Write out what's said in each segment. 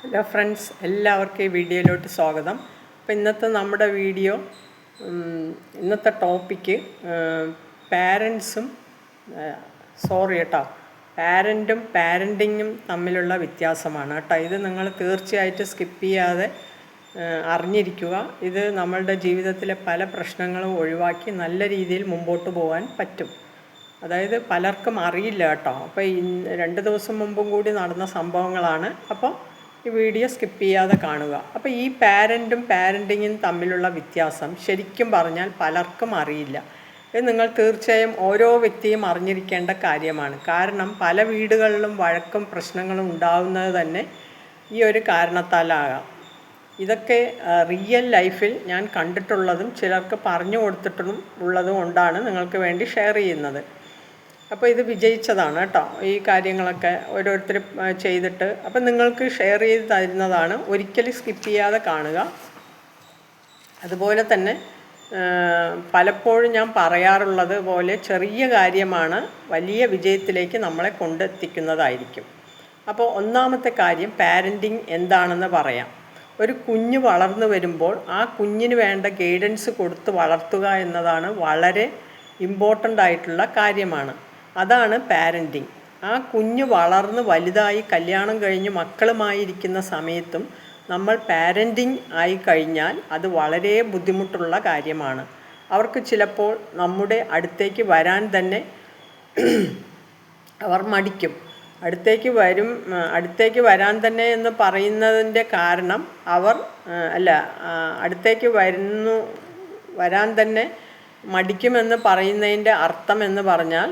Hello friends എല്ലാവർക്കും ഈ വീഡിയോയിലോട്ട് സ്വാഗതം. അപ്പോൾ ഇന്നത്തെ നമ്മുടെ വീഡിയോ ഇന്നത്തെ ടോപ്പിക്ക് പാരൻസും സോറി കേട്ടോ. പാരന്റും പാരന്റിങ്ങും തമ്മിലുള്ള വ്യത്യാസമാണ് കേട്ടോ. ഇത് നിങ്ങൾ തീർച്ചയായിട്ടും സ്കിപ്പ് ചെയ്യാതെ അറിഞ്ഞിരിക്കുക. ഇത് നമ്മളുടെ ജീവിതത്തിലെ പല പ്രശ്നങ്ങളും ഒഴിവാക്കി നല്ല രീതിയിൽ മുമ്പോട്ട് പോകാൻ പറ്റും. അതായത് പലർക്കും അറിയില്ല കേട്ടോ. അപ്പോൾ രണ്ട് ദിവസം മുമ്പും കൂടി നടന്ന സംഭവങ്ങളാണ്. അപ്പോൾ ഈ വീഡിയോ സ്കിപ്പ് ചെയ്യാതെ കാണുക. അപ്പോൾ ഈ പാരന്റും പാരന്റിങ്ങും തമ്മിലുള്ള വ്യത്യാസം ശരിക്കും പറഞ്ഞാൽ പലർക്കും അറിയില്ല. ഇത് നിങ്ങൾ തീർച്ചയായും ഓരോ വ്യക്തിയും അറിഞ്ഞിരിക്കേണ്ട കാര്യമാണ്. കാരണം പല വീടുകളിലും വഴക്കും പ്രശ്നങ്ങളും ഉണ്ടാവുന്നത് തന്നെ ഈ ഒരു കാരണത്താലാകാം. ഇതൊക്കെ റിയൽ ലൈഫിൽ ഞാൻ കണ്ടിട്ടുള്ളതും ചിലർക്ക് പറഞ്ഞു കൊടുത്തിട്ടും ഉള്ളതും കൊണ്ടാണ് നിങ്ങൾക്ക് വേണ്ടി ഷെയർ ചെയ്യുന്നത്. അപ്പോൾ ഇത് വിജയിച്ചതാണ് കേട്ടോ. ഈ കാര്യങ്ങളൊക്കെ ഓരോരുത്തർ ചെയ്തിട്ട്. അപ്പം നിങ്ങൾക്ക് ഷെയർ ചെയ്ത് തരുന്നതാണ്. ഒരിക്കലും സ്കിപ്പ് ചെയ്യാതെ കാണുക. അതുപോലെ തന്നെ പലപ്പോഴും ഞാൻ പറയാറുള്ളത് പോലെ ചെറിയ കാര്യമാണ് വലിയ വിജയത്തിലേക്ക് നമ്മളെ കൊണ്ടെത്തിക്കുന്നതായിരിക്കും. അപ്പോൾ ഒന്നാമത്തെ കാര്യം പാരന്റിങ് എന്താണെന്ന് പറയാം. ഒരു കുഞ്ഞ് വളർന്നു വരുമ്പോൾ ആ കുഞ്ഞിന് വേണ്ട ഗൈഡൻസ് കൊടുത്ത് വളർത്തുക എന്നതാണ് വളരെ ഇമ്പോർട്ടന്റ് ആയിട്ടുള്ള കാര്യമാണ്. അതാണ് പാരന്റിങ് ആ കുഞ്ഞ് വളർന്ന് വലുതായി കല്യാണം കഴിഞ്ഞ് മക്കളുമായിരിക്കുന്ന സമയത്തും നമ്മൾ പാരന്റിങ് ആയി കഴിഞ്ഞാൽ അത് വളരെ ബുദ്ധിമുട്ടുള്ള കാര്യമാണ്. അവർക്ക് ചിലപ്പോൾ നമ്മുടെ അടുത്തേക്ക് വരാൻ തന്നെ അവർ മടിക്കും. അടുത്തേക്ക് വരും അടുത്തേക്ക് വരാൻ തന്നെ എന്ന് പറയുന്നതിന്റെ കാരണം അവർ അല്ല അടുത്തേക്ക് വരുന്നു വരാൻ തന്നെ മടിക്കുമെന്ന് പറയുന്നതിന്റെ അർത്ഥം എന്ന് പറഞ്ഞാൽ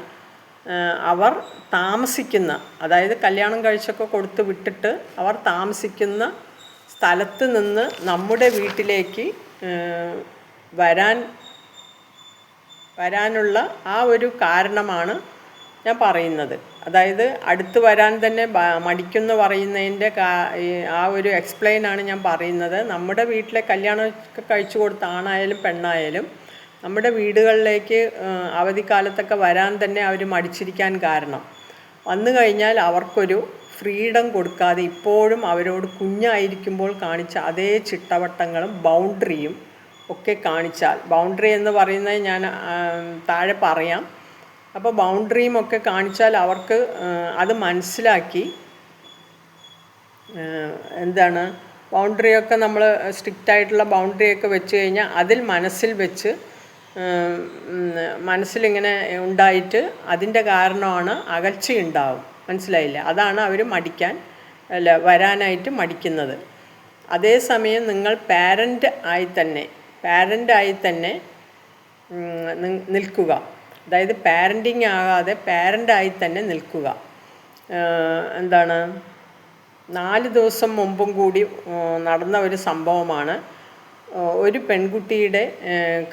അവർ താമസിക്കുന്ന അതായത് കല്യാണം കഴിച്ചൊക്കെ കൊടുത്ത് വിട്ടിട്ട് അവർ താമസിക്കുന്ന സ്ഥലത്ത് നിന്ന് നമ്മുടെ വീട്ടിലേക്ക് വരാൻ വരാനുള്ള ആ ഒരു കാരണമാണ് ഞാൻ പറയുന്നത്. അതായത് അടുത്ത് വരാൻ തന്നെ മടിക്കുന്നു പറയുന്നതിന്റെ ആ ഒരു എക്സ്പ്ലെയിൻ ആണ് ഞാൻ പറയുന്നത്. നമ്മുടെ വീട്ടിലെ കല്യാണം കഴിച്ചു കൊടുത്ത ആണായാലും പെണ്ണായാലും നമ്മുടെ വീടുകളിലേക്ക് അവധിക്കാലത്തൊക്കെ വരാൻ തന്നെ അവർ മടിച്ചിരിക്കാൻ കാരണം. വന്നു കഴിഞ്ഞാൽ അവർക്കൊരു ഫ്രീഡം കൊടുക്കാതെ ഇപ്പോഴും അവരോട് കുഞ്ഞായിരിക്കുമ്പോൾ കാണിച്ച അതേ ചിട്ടവട്ടങ്ങളും ബൗണ്ടറിയും ഒക്കെ കാണിച്ചാൽ. ബൗണ്ടറി എന്ന് പറയുന്നത് ഞാൻ താഴെ പറയാം. അപ്പോൾ ബൗണ്ടറിയും ഒക്കെ കാണിച്ചാൽ അവർക്ക് അത് മനസ്സിലാക്കി എന്താണ് ബൗണ്ടറിയൊക്കെ നമ്മൾ സ്ട്രിക്റ്റ് ആയിട്ടുള്ള ബൗണ്ടറിയൊക്കെ വെച്ച് കഴിഞ്ഞാൽ അതിൽ മനസ്സിൽ വെച്ച് മനസ്സിലിങ്ങനെ ഉണ്ടായിട്ട് അതിന്റെ കാരണമാണ് അകൽച്ചയുണ്ടാവും. മനസ്സിലായില്ലേ? അതാണ് അവർ മടിക്കാൻ അല്ല വരാനായിട്ട് മടിക്കുന്നത്. അതേസമയം നിങ്ങൾ പാരന്റ് ആയി തന്നെ പാരന്റായി തന്നെ ഉം, നി- നിൽക്കുക. അതായത് പാരന്റിങ് ആകാതെ പാരന്റായി തന്നെ നിൽക്കുക. എന്താണ്? നാല് ദിവസം മുമ്പും കൂടി നടന്ന ഒരു സംഭവമാണ്. ഒരു പെൺകുട്ടിയുടെ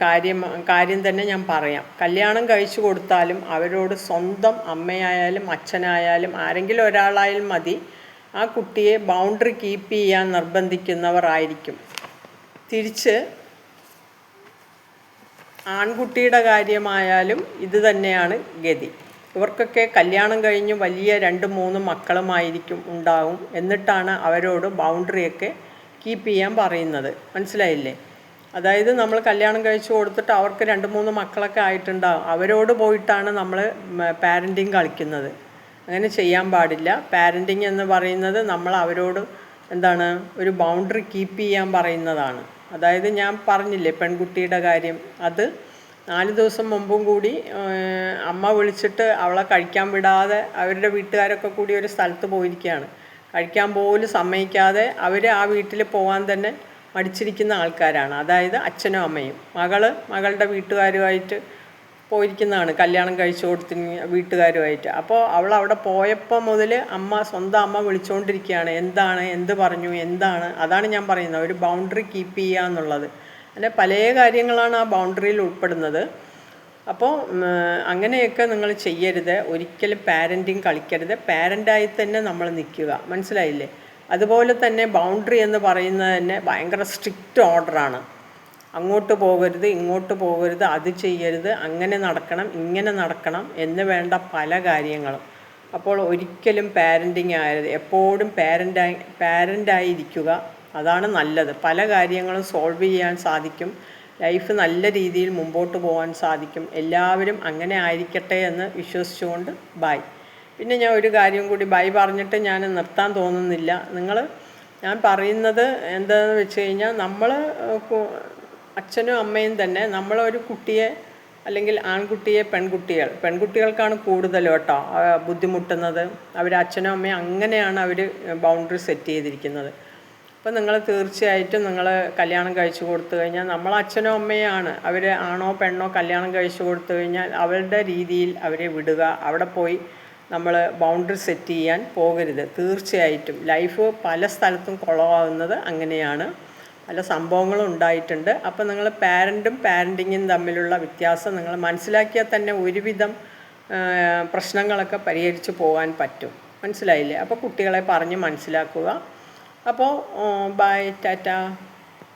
കാര്യം കാര്യം തന്നെ ഞാൻ പറയാം. കല്യാണം കഴിച്ചു കൊടുത്താലും അവരോട് സ്വന്തം അമ്മയായാലും അച്ഛനായാലും ആരെങ്കിലും ഒരാളായാലും മതി. ആ കുട്ടിയെ ബൗണ്ടറി കീപ്പ് ചെയ്യാൻ നിർബന്ധിക്കുന്നവരായിരിക്കും തിരിച്ച് ആൺകുട്ടിയുടെ കാര്യമായാലും ഇത് തന്നെയാണ് ഗതി. ഇവർക്കൊക്കെ കല്യാണം കഴിഞ്ഞ് വലിയ രണ്ട് മൂന്ന് മക്കളുമായിരിക്കും ഉണ്ടാവും. എന്നിട്ടാണ് അവരോട് ബൗണ്ടറിയൊക്കെ കീപ്പ് ചെയ്യാൻ പറയുന്നത്. മനസ്സിലായില്ലേ? അതായത് നമ്മൾ കല്യാണം കഴിച്ചു കൊടുത്തിട്ട് അവർക്ക് രണ്ട് മൂന്ന് മക്കളൊക്കെ ആയിട്ടുണ്ടാവും അവരോട് പോയിട്ടാണ് നമ്മൾ പാരന്റിങ് കളിക്കുന്നത്. അങ്ങനെ ചെയ്യാൻ പാടില്ല. പാരന്റിങ് എന്ന് പറയുന്നത് നമ്മൾ അവരോട് എന്താണ് ഒരു ബൗണ്ടറി കീപ്പ് ചെയ്യാൻ പറയുന്നതാണ്. അതായത് ഞാൻ പറഞ്ഞില്ലേ പെൺകുട്ടിയുടെ കാര്യം. അത് നാല് ദിവസം മുമ്പും കൂടി അമ്മ വിളിച്ചിട്ട് അവളെ കഴിക്കാൻ വിടാതെ അവരുടെ വീട്ടുകാരൊക്കെ കൂടി ഒരു സ്ഥലത്ത് പോയിരിക്കുകയാണ്. കഴിക്കാൻ പോലും സമ്മതിക്കാതെ അവർ ആ വീട്ടിൽ പോകാൻ തന്നെ മടിച്ചിരിക്കുന്ന ആൾക്കാരാണ്. അതായത് അച്ഛനും അമ്മയും. മകൾ മകളുടെ വീട്ടുകാരുമായിട്ട് പോയിരിക്കുന്നതാണ്. കല്യാണം കഴിച്ചു കൊടുത്തി വീട്ടുകാരുമായിട്ട്. അപ്പോൾ അവൾ അവിടെ പോയപ്പോൾ മുതൽ അമ്മ സ്വന്തം അമ്മ വിളിച്ചുകൊണ്ടിരിക്കുകയാണ്. എന്താണ്? എന്ത് പറഞ്ഞു? എന്താണ്? അതാണ് ഞാൻ പറയുന്നത്. ഒരു ബൗണ്ടറി കീപ്പ് ചെയ്യുക എന്നുള്ളത്. അങ്ങനെ പല കാര്യങ്ങളാണ് ആ ബൗണ്ടറിയിൽ ഉൾപ്പെടുന്നത്. അപ്പോൾ അങ്ങനെയൊക്കെ നിങ്ങൾ ചെയ്യരുത്. ഒരിക്കലും പാരന്റിങ് കളിക്കരുത്. പാരന്റായി തന്നെ നമ്മൾ നിൽക്കുക. മനസ്സിലായില്ലേ? അതുപോലെ തന്നെ ബൗണ്ടറി എന്ന് പറയുന്നത് തന്നെ ഭയങ്കര സ്ട്രിക്റ്റ് ഓർഡറാണ് അങ്ങോട്ട് പോകരുത് ഇങ്ങോട്ട് പോകരുത് അത് ചെയ്യരുത് അങ്ങനെ നടക്കണം ഇങ്ങനെ നടക്കണം എന്ന് വേണ്ട പല കാര്യങ്ങളും. അപ്പോൾ ഒരിക്കലും പാരന്റിങ് ആയത് എപ്പോഴും പാരന്റായി പാരന്റായിരിക്കുക അതാണ് നല്ലത്. പല കാര്യങ്ങളും സോൾവ് ചെയ്യാൻ സാധിക്കും. ലൈഫ് നല്ല രീതിയിൽ മുമ്പോട്ട് പോകാൻ സാധിക്കും. എല്ലാവരും അങ്ങനെ ആയിരിക്കട്ടെ എന്ന് വിശ്വസിച്ചുകൊണ്ട് ബായ് പിന്നെ ഞാൻ ഒരു കാര്യം കൂടി ബൈ പറഞ്ഞിട്ട് ഞാൻ നിർത്താൻ തോന്നുന്നില്ല. നിങ്ങൾ ഞാൻ പറയുന്നത് എന്താണെന്ന് വെച്ച് കഴിഞ്ഞാൽ നമ്മൾ അച്ഛനും അമ്മയും തന്നെ നമ്മളൊരു കുട്ടിയെ അല്ലെങ്കിൽ ആൺകുട്ടിയെ പെൺകുട്ടികൾ പെൺകുട്ടികൾക്കാണ് കൂടുതൽ കേട്ടോ ബുദ്ധിമുട്ടുന്നത്. അവർ അച്ഛനും അമ്മയും അങ്ങനെയാണ് അവർ ബൗണ്ടറി സെറ്റ് ചെയ്തിരിക്കുന്നത്. അപ്പം നിങ്ങൾ തീർച്ചയായിട്ടും നിങ്ങൾ കല്യാണം കഴിച്ചു കൊടുത്തു കഴിഞ്ഞാൽ നമ്മൾ അച്ഛനോ അമ്മയാണ്. അവർ ആണോ പെണ്ണോ കല്യാണം കഴിച്ചു കൊടുത്തു കഴിഞ്ഞാൽ അവരുടെ രീതിയിൽ അവരെ വിടുക. അവിടെ പോയി നമ്മൾ ബൗണ്ടറി സെറ്റ് ചെയ്യാൻ പോകരുത്. തീർച്ചയായിട്ടും. ലൈഫ് പല സ്ഥലത്തും കുളമാകുന്നത് അങ്ങനെയാണ്. പല സംഭവങ്ങളും ഉണ്ടായിട്ടുണ്ട്. അപ്പോൾ നിങ്ങൾ പാരന്റും പാരന്റിങ്ങും തമ്മിലുള്ള വ്യത്യാസം നിങ്ങൾ മനസ്സിലാക്കിയാൽ തന്നെ ഒരുവിധം പ്രശ്നങ്ങളൊക്കെ പരിഹരിച്ച് പോകാൻ പറ്റും. മനസ്സിലായില്ലേ? അപ്പോൾ കുട്ടികളെ പറഞ്ഞ് മനസ്സിലാക്കുക. അപ്പോൾ ബൈ ടാറ്റ